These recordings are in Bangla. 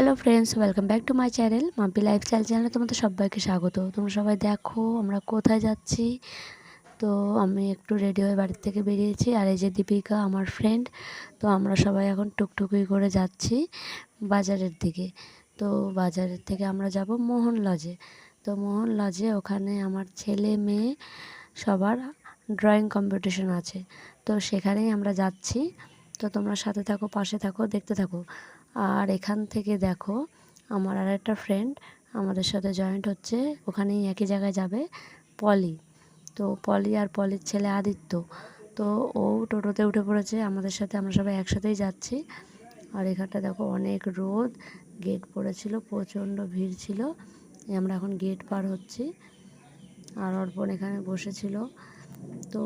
Hello friends welcome back to my channel Mampi lifestyle চ্যানেলে তোমাদের সবাইকে স্বাগত। তোমরা সবাই দেখো, আমরা কোথায় যাচ্ছি? তো আমি একটু রেডি হয়ে বাড়ির থেকে বেরিয়েছি, আর এই যে দীপিকা আমার ফ্রেন্ড তো আমরা সবাই এখন টুকটুকি করে যাচ্ছি বাজারের দিকে। তো বাজারের থেকে আমরা যাব মোহন লজে তো মোহন লজে ওখানে আমার ছেলে, মেয়ে সবার ড্রয়িং কম্পিটিশন আছে। তো সেখানেই আমরা যাচ্ছি। তো তোমরা সাথে থাকো, পাশে থাকো, দেখতে থাকো। আর এখান থেকে দেখো, আমার আর একটা ফ্রেন্ড আমাদের সাথে জয়েন্ট হচ্ছে, ওখানেই একই জায়গায় যাবে, পলি। তো পলি আর পলির ছেলে আদিত্য। তো ও টোটোতে উঠে পড়েছে, আমাদের সাথে আমরা সবাই একসাথেই যাচ্ছি। আর এখানটা দেখো অনেক রোদ গেট পড়েছিল, প্রচণ্ড ভিড় ছিল, আমরা এখন গেট পার হচ্ছি। আর অর্পণ এখানে বসেছিল। তো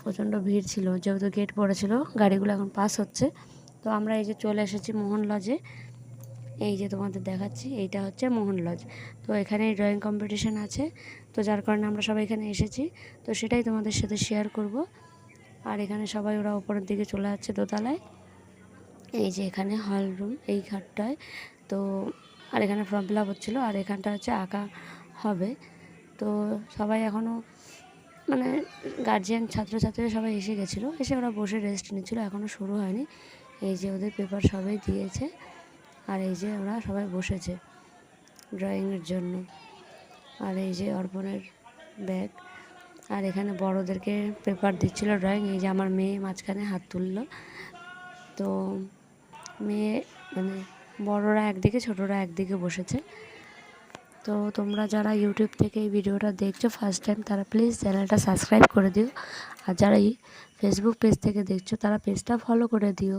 প্রচণ্ড ভিড় ছিল, যেহেতু গেট পড়েছিল, গাড়িগুলো এখন পাস হচ্ছে। তো আমরা এই যে চলে এসেছি মোহন লজে এই যে তোমাদের দেখাচ্ছি, এইটা হচ্ছে মোহন লজ তো এখানে ড্রয়িং কম্পিটিশান আছে, তো যার কারণে আমরা সবাই এখানে এসেছি। তো সেটাই তোমাদের সাথে শেয়ার করব। আর এখানে সবাই ওরা ওপরের দিকে চলে যাচ্ছে দোতলায়। এই যে এখানে হল রুম এই ঘাটটায়। তো, আর এখানে ফর্ম ফিল আপ হচ্ছিল, আর এখানটা হচ্ছে আঁকা হবে। তো সবাই এখনও মানে গার্জিয়ান ছাত্রছাত্রীরা সবাই এসে গেছিল। এসে ওরা বসে রেস্ট নিচ্ছিলো এখনও শুরু হয়নি। এই যে ওদের পেপার সবাই দিয়েছে, আর এই যে ওরা সবাই বসেছে ড্রয়িংয়ের জন্য। আর এই যে অর্পণের ব্যাগ আর এখানে বড়োদেরকে পেপার দিচ্ছিল ড্রয়িং এই যে আমার মেয়ে মাঝখানে হাত তুললো। তো মেয়ে মানে বড়রা একদিকে, ছোটরা একদিকে বসেছে। তো তোমরা যারা ইউটিউব থেকে এই ভিডিওটা দেখছ ফার্স্ট টাইম তারা প্লিজ চ্যানেলটা সাবস্ক্রাইব করে দিও। আর যারা এই ফেসবুক পেজ থেকে দেখছ, তারা পেজটা ফলো করে দিও।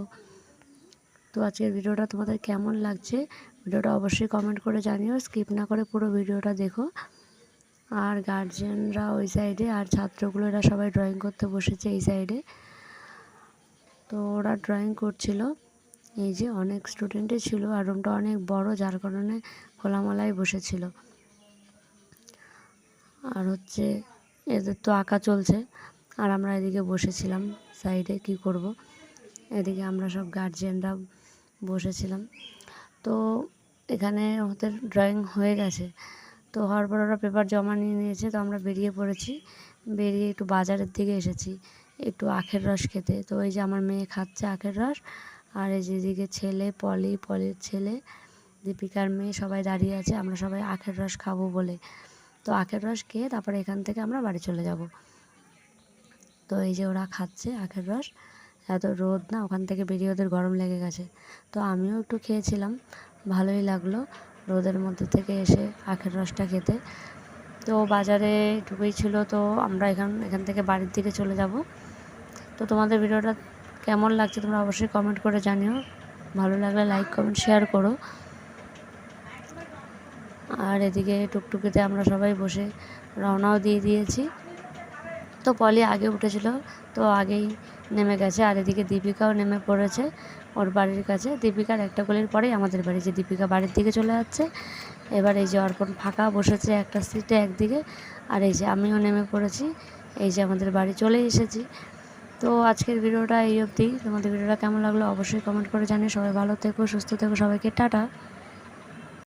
তো আজকের ভিডিওটা তোমাদের কেমন লাগছে ভিডিওটা অবশ্যই কমেন্ট করে জানিও স্কিপ না করে পুরো ভিডিওটা দেখো। আর গার্জেনরা ওই সাইডে আর ছাত্রগুলো এরা সবাই ড্রয়িং করতে বসেছে এই সাইডে তো ওরা ড্রয়িং করছিল, এই যে অনেক স্টুডেন্টই ছিল আর রুমটা অনেক বড়, যার কারণে খোলামালাই বসেছিল। আর হচ্ছে এদের তো আঁকা চলছে, আর আমরা এদিকে বসেছিলাম সাইডে কি করব? এদিকে আমরা সব গার্জিয়ানরা বসেছিলাম। তো এখানে ওদের ড্রয়িং হয়ে গেছে। তো হওয়ার পর ওরা পেপার জমা নিয়ে নিয়েছে, তো আমরা বেরিয়ে পড়েছি। বেরিয়ে একটু বাজারের দিকে এসেছি, একটু আখের রস খেতে। তো ওই যে আমার মেয়ে খাচ্ছে আখের রস, আর এই যেদিকে ছেলে পলি, পলির ছেলে, দীপিকার মেয়ে সবাই দাঁড়িয়ে আছে, আমরা সবাই আখের রস খাব বলে। তো আখের রস খেয়ে তারপরে এখান থেকে আমরা বাড়ি চলে যাব। তো এই যে ওরা খাচ্ছে আখের রস এত রোদ না, ওখান থেকে বেরিয়ে ওদের গরম লেগে গেছে। তো আমিও একটু খেয়েছিলাম, ভালোই লাগল রোদের মধ্যে থেকে এসে আখের রসটা খেতে। তো বাজারে ঢুকেই ছিল, তো আমরা এখান এখান থেকে বাড়ির দিকে চলে যাব। তো তোমাদের ভিডিওটা কেমন লাগছে তোমরা অবশ্যই কমেন্ট করে জানিও। ভালো লাগলে লাইক কমেন্ট শেয়ার করো। আর এদিকে টুকটুকিতে আমরা সবাই বসে রওনাও দিয়ে দিয়েছি। তো পলি আগে উঠেছিল, তো আগেই নেমে গেছে আর এদিকে দীপিকাও নেমে পড়েছে ওর বাড়ির কাছে। দীপিকার একটা গলির পরেই আমাদের বাড়ি যে দীপিকা বাড়ির দিকে চলে যাচ্ছে। এবার এই যে অর্পণ ফাঁকা বসেছে একটা সিটে একদিকে আর এই যে আমিও নেমে পড়েছি। এই যে আমাদের বাড়ি চলে এসেছি। তো আজকের ভিডিওটা এই অবধি। তোমাদের ভিডিওটা কেমন লাগল অবশ্যই কমেন্ট করে জানিয়ে সবাই ভালো থেকো, সুস্থ থেকো, সবাইকে টাটা।